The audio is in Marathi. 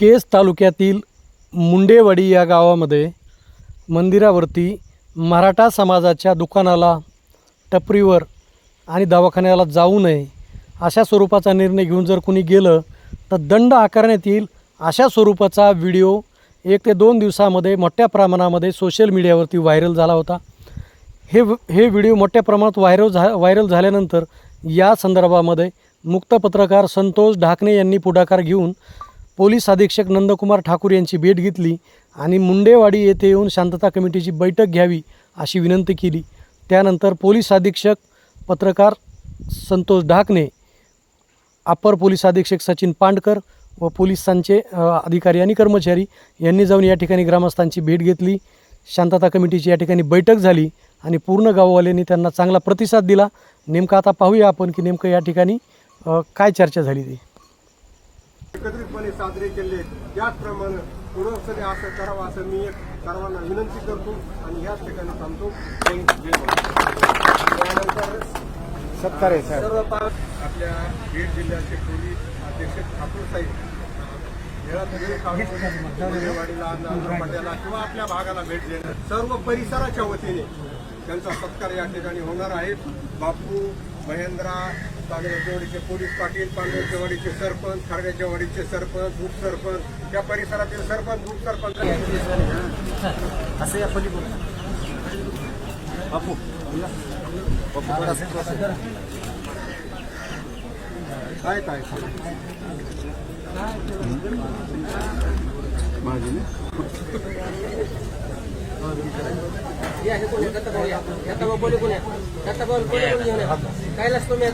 केस तालुक्यातील मुंडेवाडी या गावामध्ये मंदिरावरती मराठा समाजाच्या दुकानाला टपरीवर आणि दवाखान्याला जाऊ नये अशा स्वरूपाचा निर्णय घेऊन जर कुणी गेलं तर दंड आकारण्यात येईल अशा स्वरूपाचा व्हिडिओ एक ते दोन दिवसामध्ये मोठ्या प्रमाणामध्ये सोशल मीडियावरती व्हायरल झाला होता. हे हे व्हिडिओ मोठ्या प्रमाणात व्हायरल झा व्हायरल झाल्यानंतर या संदर्भामध्ये मुक्त पत्रकार संतोष ढाकणे यांनी पुढाकार घेऊन पोलीस अधीक्षक नंदकुमार ठाकूर यांची भेट घेतली आणि मुंडेवाडी येथे येऊन शांतता कमिटीची बैठक घ्यावी अशी विनंती केली. त्यानंतर पोलीस अधीक्षक पत्रकार संतोष ढाकणे अप्पर पोलीस अधीक्षक सचिन पांडकर व पोलिसांचे अधिकारी आणि कर्मचारी यांनी जाऊन या ठिकाणी ग्रामस्थांची भेट घेतली. शांतता कमिटीची या ठिकाणी बैठक झाली आणि पूर्ण गाववाल्यांनी त्यांना चांगला प्रतिसाद दिला. नेमकं आता पाहूया आपण की नेमकं या ठिकाणी काय चर्चा झाली ती. एकत्रितपणे साजरे केले. त्याचप्रमाणे पुढं असं करावं असं मी एक सर्वांना विनंती करतो आणि याच ठिकाणी महाराष्ट्र. त्यानंतर आहे साहेब. आपल्या बीड जिल्ह्याचे पोलीस अधीक्षक ठाकूर साहेब पट्याला किंवा आपल्या भागाला भेट देणं सर्व परिसराच्या वतीने त्यांचा सत्कार या ठिकाणी होणार आहे. बापू महेंद्रा तालुक्याचे पोलीस पाटील पांढऱ्याच्या वाडीचे सरपंच खारड्याच्या वाडीचे सरपंच उपसरपंच या परिसरातील सरपंच उपसरपंच असं या बापू. काय काय माझी ना काय लागतो मी